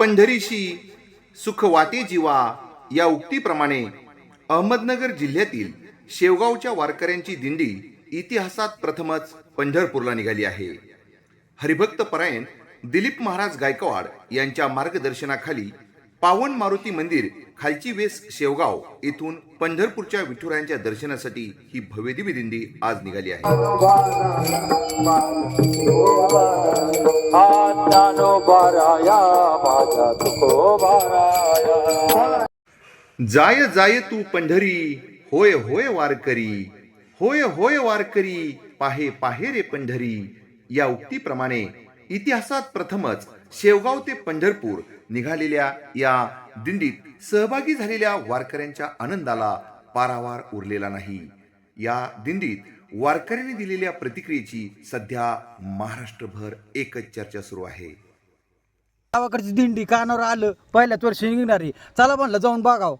पंढरीशी सुख वाटे जीवा या उक्तीप्रमाणे अहमदनगर जिल्ह्यातील शेवगावच्या वारकऱ्यांची दिंडी इतिहासात प्रथमच पंढरपूरला निघाली आहे. हरिभक्त परायण दिलीप महाराज गायकवाड यांच्या मार्गदर्शनाखाली पावन मारुती मंदिर खालची वेस शेवगाव येथून पंढरपूरच्या विठुरायांच्या दर्शनासाठी ही भव्यदिव्य दिंडी आज निघाली आहे. जाय जाय तू पंढरी होय होय वारकरी होय होय वारकरी पाहे पाहे रे पंढरी. या उक्तीप्रमाणे इतिहासात प्रथमच शेवगाव ते पंढरपूर निघालेल्या या दिंडीत सहभागी झालेल्या वारकऱ्यांच्या आनंदाला पारावार उरलेला नाही. या दिंडीत वारकऱ्यांनी दिलेल्या प्रतिक्रियेची सध्या महाराष्ट्रभर एकच चर्चा सुरू आहे. गावाकडची दिंडी कानावर आलं पहिल्याच वर्षी निघणारी. चला म्हणलं जाऊन बघावं.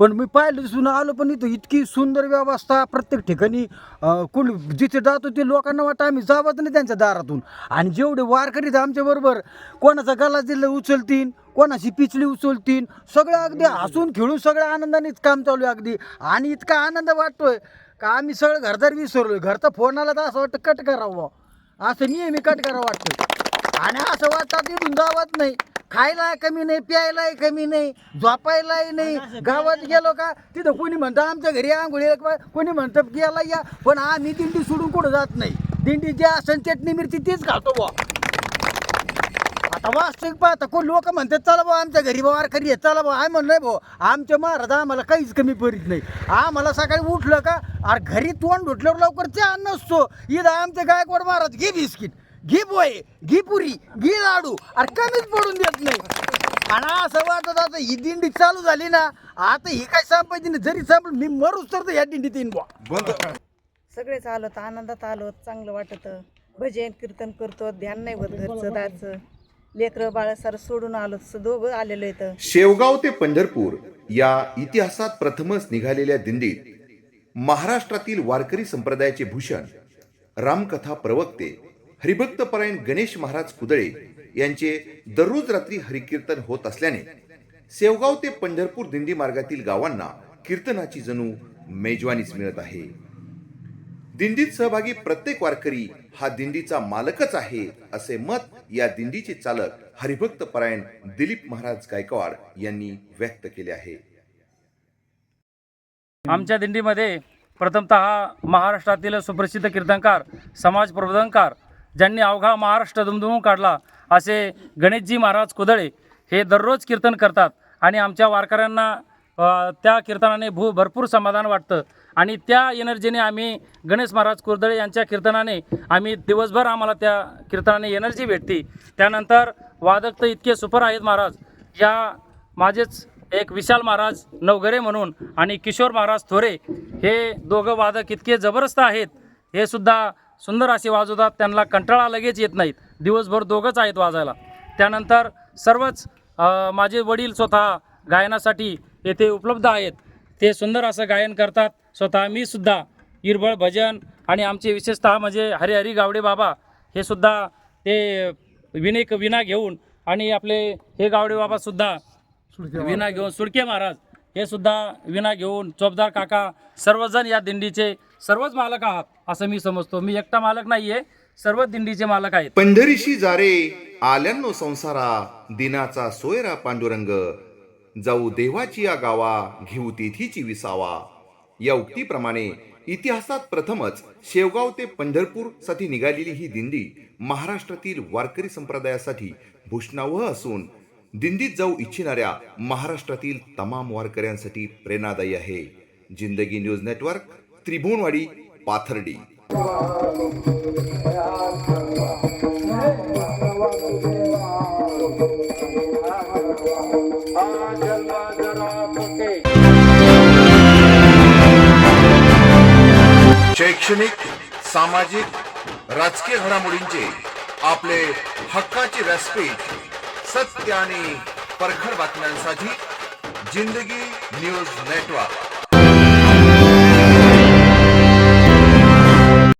पण मी पाहिलं दिसून आलो पण इथं इतकी सुंदर व्यवस्था प्रत्येक ठिकाणी अं, कोण जिथे जातो ते लोकांना वाटतं आम्ही जावत नाही त्यांच्या दारातून. आणि जेवढे वारकरी आमच्याबरोबर कोणाचा गला दिलं उचलतीन कोणाची पिचली उचलतीन सगळं अगदी हसून खेळून सगळ्या आनंदानेच काम चालू आहे अगदी. आणि इतका आनंद वाटतोय का आम्ही सगळं घरदार विसरलोय. घरचा फोन आला तर असं वाटतं कट करावं असं नेहमी कट करावं वाटतं आणि असं वाटतं तिथून जावत नाही. खायला कमी नाही प्यायलाही कमी नाही झोपायलाही नाही. गावात गेलो का तिथं कोणी म्हणतं आमच्या घरी आंघोळीला किंवा कोणी म्हणतं गेला या. पण आम्ही दिंडी सोडून कुठं जात नाही. दिंडी जी असेल चटणी मिरची तीच खातो बुवा. आता वास्तविक पाहता कोण लोक म्हणतात चला भाऊ आमच्या घरी वार खरी आहे चला भाऊ आम्ही म्हणलं भाऊ आमच्या महाराज आम्हाला काहीच कमी पडत नाही. आम्हाला सकाळी उठलं का अरे घरी तोंड धुतल्यावर लवकर चहा नसतो. इथं आमचे गायकवाड महाराज घे बिस्किट. घे पोहे घे पुरी घे लाडू. अरे कमीच पडून देत नाही. आणि असं वाटत आता ही दिंडी चालू झाली ना आता ही काय संपायची नाही. जरी संपलं मी मरूच तर या दिंडीत येईन बुवा. सगळेच आलो तर आनंदात आलो चांगलं वाटत. भजन कीर्तन करतो ध्यान नाही होत घरचं दारचं लेकरं बाळ सारं सोडून आलो दोघं आलेलो इथं. शेवगाव ते पंढरपूर या इतिहासात प्रथमच निघालेल्या दिंडीत महाराष्ट्रातील वारकरी संप्रदायाचे भूषण रामकथा प्रवक्ते हरिभक्त परायण गणेश महाराज कुदळे यांचे दररोज रात्री हरिकीर्तन होत असल्याने सेवगाव ते पंढरपूर दिंडी मार्गातील गावांना कीर्तनाची जणू मेजवानीच मिळत आहे. दिंडीत सहभागी प्रत्येक वारकरी हा दिंडीचा मालकच आहे असे मत या दिंडीचे चालक हरिभक्त परायण दिलीप महाराज गायकवाड यांनी व्यक्त केले आहे. आमच्या दिंडीमध्ये प्रथमतः महाराष्ट्रातील सुप्रसिद्ध कीर्तनकार समाज प्रबोधनकार ज्यांनी अवघा महाराष्ट्र दुमदुमून काढला असे गणेशजी महाराज कुदळे हे दररोज कीर्तन करतात आणि आमच्या वारकऱ्यांना त्या कीर्तनाने भू भरपूर समाधान वाटतं. आणि त्या एनर्जीने आम्ही गणेश महाराज कुर्दळे यांच्या कीर्तनाने आम्ही दिवसभर आम्हाला त्या कीर्तनाने एनर्जी भेटते. त्यानंतर वादक तर इतके सुपर आहेत महाराज. या माझेच एक विशाल महाराज नवघरे म्हणून आणि किशोर महाराज थोरे हे दोघं वादक इतके जबरदस्त आहेत हे सुद्धा सुंदर असे वाजवतात त्यांना कंटाळा लगेच येत नाहीत. दिवसभर दोघंच आहेत वाजायला. त्यानंतर सर्वच माझे वडील स्वतः गायनासाठी येथे उपलब्ध आहेत. ते सुंदर असं गायन करतात. स्वतः मी सुद्धा इरबळ भजन आणि आमचे विशेषतः म्हणजे हरिहरी गावडे बाबा हे सुद्धा ते विनेक विना घेऊन आणि आपले हे गावडे बाबा सुद्धा विना घेऊन सुडके महाराज हे सुद्धा विना घेऊन चोपदार काका सर्वजण या दिंडीचे सर्वच मालक आहात असं मी समजतो. मी एकटा मालक नाही आहे दिंडीचे मालक आहेत. पंढरीशी जारे आल्यानो संसारा दिनाचा सोयरा पांडुरंग. जाऊ देवाची या गावा घेऊ तिथीची विसावा. या उक्तीप्रमाणे इतिहासात प्रथमच शेवगाव ते पंढरपूरसाठी निघालेली ही दिंडी महाराष्ट्रातील वारकरी संप्रदायासाठी भूषणावह असून दिंडीत जाऊ इच्छिणाऱ्या महाराष्ट्रातील तमाम वारकऱ्यांसाठी प्रेरणादायी आहे. जिंदगी न्यूज नेटवर्क त्रिभुवनवाडी पाथर्डी. शैक्षणिक सामाजिक राजकीय घडामोडींचे आपले हक्काचे व्यासपीठ सत्य आणि परखड बातम्यांसाठी जिंदगी न्यूज नेटवर्क.